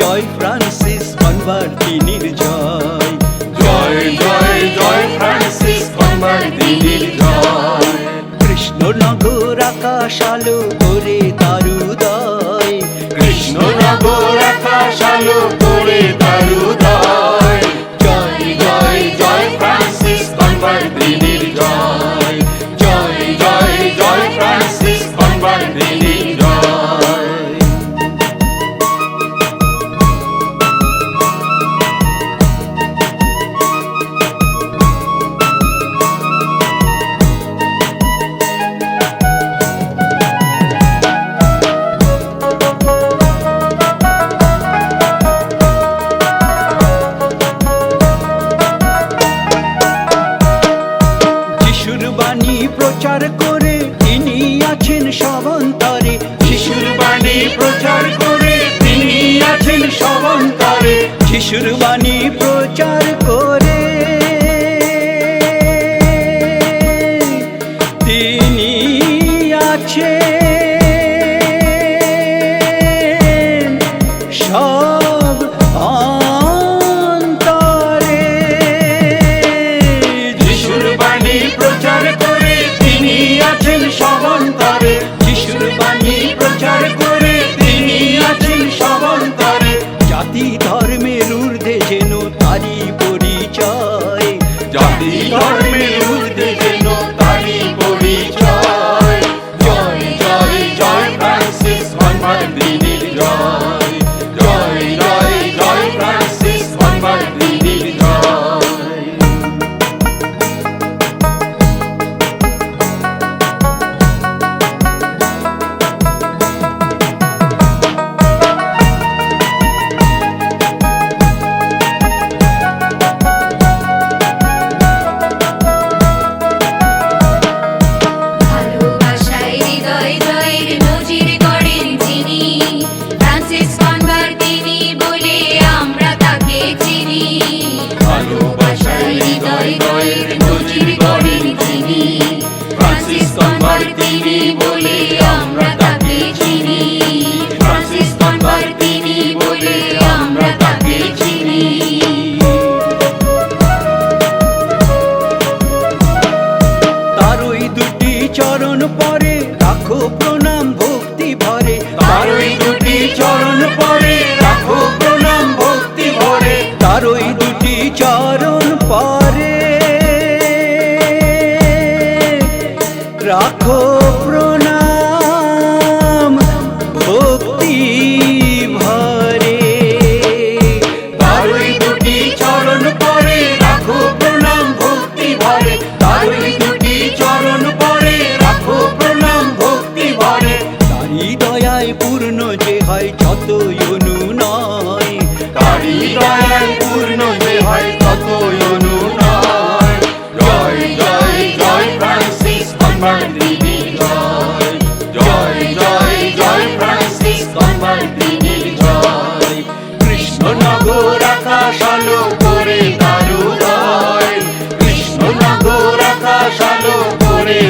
জয় Francis বাংলার দিনের জয়। জয় জয় জয় Francis বাংলার দিনের জয় আকাশ আলো Ruido কমলপিনীর জয়। কৃষ্ণনগর আকাশ আলো করে তারুদয় কৃষ্ণনগর আকাশ আলো করে